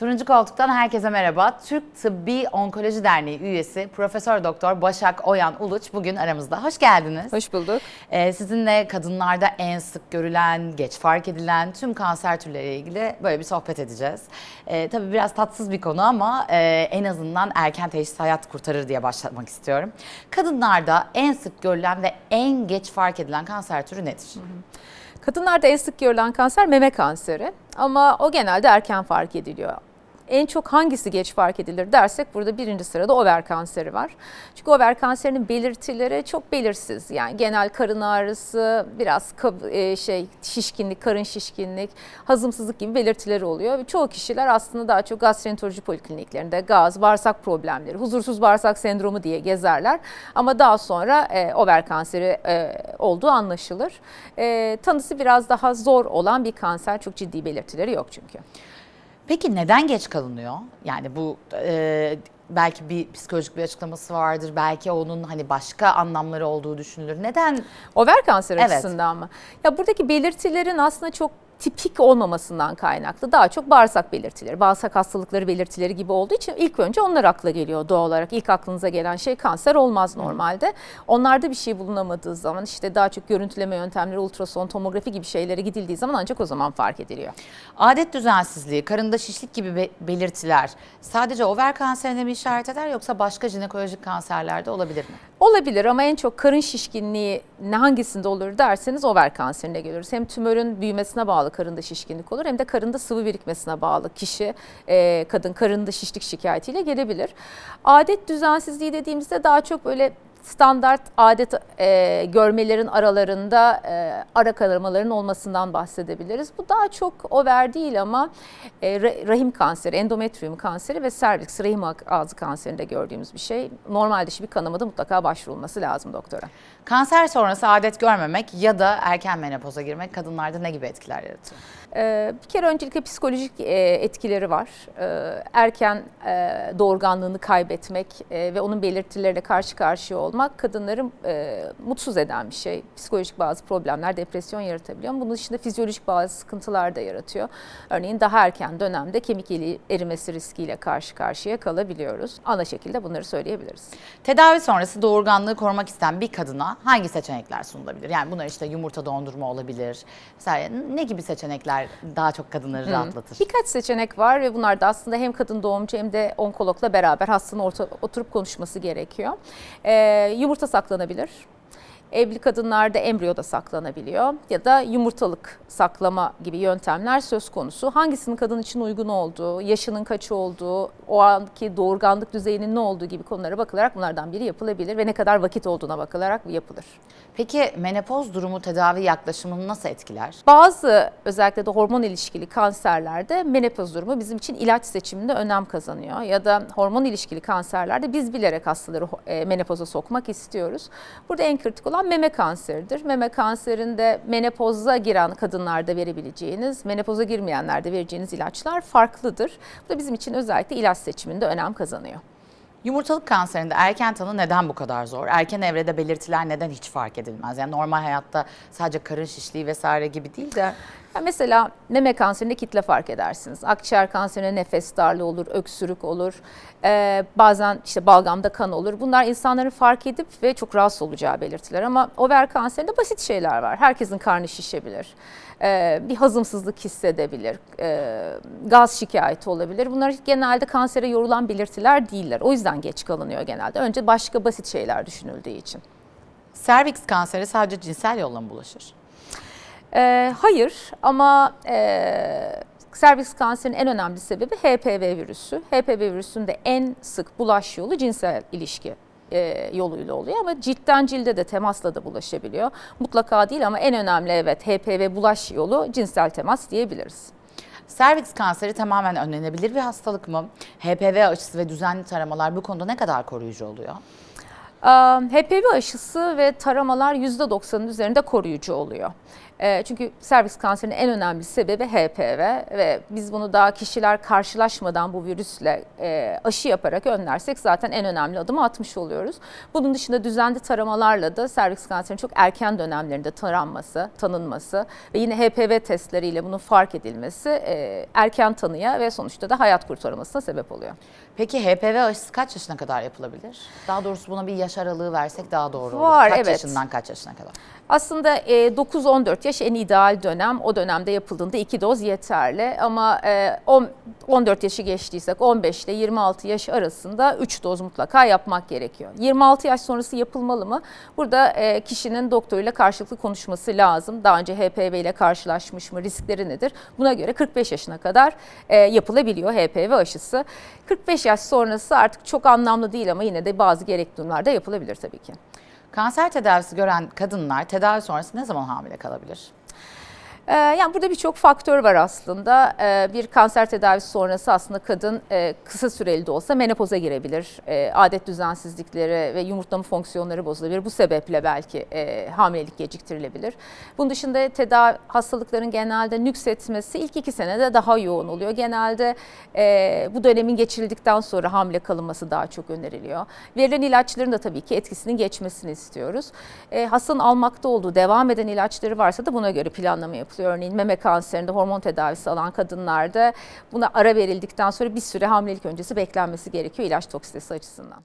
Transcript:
Turuncu Koltuk'tan herkese merhaba. Türk Tıbbi Onkoloji Derneği üyesi Profesör Doktor Başak Oyan Uluç bugün aramızda. Hoş geldiniz. Hoş bulduk. Ee, sizinle kadınlarda en sık görülen, geç fark edilen tüm kanser türleriyle ilgili böyle bir sohbet edeceğiz. Ee, tabii biraz tatsız bir konu ama e, en azından erken teşhis hayat kurtarır diye başlamak istiyorum. Kadınlarda en sık görülen ve en geç fark edilen kanser türü nedir? Kadınlarda en sık görülen kanser meme kanseri ama o genelde erken fark ediliyor. En çok hangisi geç fark edilir dersek burada birinci sırada over kanseri var. Çünkü over kanserinin belirtileri çok belirsiz. Yani genel karın ağrısı, biraz e, şey şişkinlik, karın şişkinlik, hazımsızlık gibi belirtileri oluyor. Ve çoğu kişiler aslında daha çok gastroenteroloji polikliniklerinde gaz, bağırsak problemleri, huzursuz bağırsak sendromu diye gezerler. Ama daha sonra e, over kanseri e, olduğu anlaşılır. E, tanısı biraz daha zor olan bir kanser. Çok ciddi belirtileri yok çünkü. Peki neden geç kalınıyor? Yani bu e, belki bir psikolojik bir açıklaması vardır. Belki onun hani başka anlamları olduğu düşünülür. Neden? Over kanser Evet. açısından mı? Ya buradaki belirtilerin aslında çok tipik olmamasından kaynaklı. Daha çok bağırsak belirtileri, bağırsak hastalıkları belirtileri gibi olduğu için ilk önce onlar akla geliyor doğal olarak. İlk aklınıza gelen şey kanser olmaz normalde. Onlarda bir şey bulunamadığı zaman işte daha çok görüntüleme yöntemleri, ultrason, tomografi gibi şeylere gidildiği zaman ancak o zaman fark ediliyor. Adet düzensizliği, karında şişlik gibi be- belirtiler sadece over kanserine mi işaret eder yoksa başka jinekolojik kanserlerde olabilir mi? Olabilir ama en çok karın şişkinliği ne hangisinde olur derseniz over kanserine görürüz. Hem tümörün büyümesine bağlı karında şişkinlik olur hem de karında sıvı birikmesine bağlı kişi e, kadın karında şişlik şikayetiyle gelebilir. Adet düzensizliği dediğimizde daha çok böyle standart adet e, görmelerin aralarında e, ara karamaların olmasından bahsedebiliriz. Bu daha çok over değil ama e, ra- rahim kanseri, endometrium kanseri ve serviks rahim ağzı kanserinde gördüğümüz bir şey. Normal dışı bir kanamada mutlaka başvurulması lazım doktora. Kanser sonrası adet görmemek ya da erken menopoza girmek kadınlarda ne gibi etkiler yaratıyor? Ee, Bir kere öncelikle psikolojik e, etkileri var. Ee, Erken e, doğurganlığını kaybetmek e, ve onun belirtileriyle karşı karşıya olmak kadınları e, mutsuz eden bir şey. Psikolojik bazı problemler, depresyon yaratabiliyor. Bunun dışında fizyolojik bazı sıkıntılar da yaratıyor. Örneğin daha erken dönemde kemik erimesi riskiyle karşı karşıya kalabiliyoruz. Ana şekilde bunları söyleyebiliriz. Tedavi sonrası doğurganlığı korumak isteyen bir kadına hangi seçenekler sunulabilir? Yani bunlar işte yumurta dondurma olabilir. Mesela ne gibi seçenekler daha çok kadınları rahatlatır? Birkaç seçenek var ve bunlar da aslında hem kadın doğumcu hem de onkologla beraber hastanın orta, oturup konuşması gerekiyor. Ee, yumurta saklanabilir. Evli kadınlarda embriyo da saklanabiliyor ya da yumurtalık saklama gibi yöntemler söz konusu. Hangisinin kadın için uygun olduğu, yaşının kaç olduğu, o anki doğurganlık düzeyinin ne olduğu gibi konulara bakılarak bunlardan biri yapılabilir ve ne kadar vakit olduğuna bakılarak yapılır. Peki menopoz durumu tedavi yaklaşımını nasıl etkiler? Bazı özellikle de hormon ilişkili kanserlerde menopoz durumu bizim için ilaç seçiminde önem kazanıyor. Ya da hormon ilişkili kanserlerde biz bilerek hastaları e, menopoza sokmak istiyoruz. Burada en kritik olan meme kanseridir. Meme kanserinde menopoza giren kadınlarda verebileceğiniz, menopoza girmeyenlerde vereceğiniz ilaçlar farklıdır. Bu da bizim için özellikle ilaç seçiminde önem kazanıyor. Yumurtalık kanserinde erken tanı neden bu kadar zor? Erken evrede belirtiler neden hiç fark edilmez? Yani normal hayatta sadece karın şişliği vesaire gibi değil de Ya mesela meme kanserinde kitle fark edersiniz. Akciğer kanserinde nefes darlığı olur, öksürük olur. Ee, bazen işte balgamda kan olur. Bunlar insanların fark edip ve çok rahatsız olacağı belirtiler. Ama over kanserinde basit şeyler var. Herkesin karnı şişebilir. Ee, bir hazımsızlık hissedebilir. Ee, gaz şikayeti olabilir. Bunlar genelde kansere yorulan belirtiler değiller. O yüzden geç kalınıyor genelde. Önce başka basit şeyler düşünüldüğü için. serviks kanseri sadece cinsel yolla mı bulaşır? Ee, hayır ama e, serviks kanserinin en önemli sebebi HPV virüsü. HPV virüsünde en sık bulaş yolu cinsel ilişki e, yoluyla oluyor ama ciltten cilde de temasla da bulaşabiliyor. Mutlaka değil ama en önemli evet HPV bulaş yolu cinsel temas diyebiliriz. Serviks kanseri tamamen önlenebilir bir hastalık mı? HPV aşısı ve düzenli taramalar bu konuda ne kadar koruyucu oluyor? HPV aşısı ve taramalar %90'ın üzerinde koruyucu oluyor. E, çünkü serviks kanserinin en önemli sebebi HPV ve biz bunu daha kişiler karşılaşmadan bu virüsle e, aşı yaparak önlersek zaten en önemli adımı atmış oluyoruz. Bunun dışında düzenli taramalarla da serviks kanserinin çok erken dönemlerinde taranması, tanınması ve yine HPV testleriyle bunun fark edilmesi e, erken tanıya ve sonuçta da hayat kurtarılmasına sebep oluyor. Peki HPV aşısı kaç yaşına kadar yapılabilir? Daha doğrusu buna bir yaş aralığı versek daha doğru olur. Var, kaç evet. yaşından kaç yaşına kadar? Aslında e, 9-14 yaş en ideal dönem. O dönemde yapıldığında iki doz yeterli. Ama e, on- 14 yaşı geçtiysek 15 ile 26 yaş arasında 3 doz mutlaka yapmak gerekiyor. 26 yaş sonrası yapılmalı mı? Burada e, kişinin doktoruyla karşılıklı konuşması lazım. Daha önce HPV ile karşılaşmış mı? Riskleri nedir? Buna göre 45 yaşına kadar e, yapılabiliyor HPV aşısı. 45 yaş sonrası artık çok anlamlı değil ama yine de bazı gerekli durumlarda yapılabilir tabii ki. Kanser tedavisi gören kadınlar tedavi sonrası ne zaman hamile kalabilir? Ee, Yani burada birçok faktör var aslında. Ee, Bir kanser tedavisi sonrası aslında kadın e, kısa süreli de olsa menopoza girebilir. Ee, Adet düzensizlikleri ve yumurtlama fonksiyonları bozulabilir. Bu sebeple belki e, hamilelik geciktirilebilir. Bunun dışında tedavi hastalıkların genelde nüksetmesi ilk iki senede daha yoğun oluyor. Genelde e, bu dönemin geçirildikten sonra hamile kalınması daha çok öneriliyor. Verilen ilaçların da tabii ki etkisinin geçmesini istiyoruz. Hastanın almakta olduğu devam eden ilaçları varsa da buna göre planlama yapılıyor. Örneğin meme kanserinde hormon tedavisi alan kadınlarda buna ara verildikten sonra bir süre hamilelik öncesi beklenmesi gerekiyor ilaç toksitesi açısından.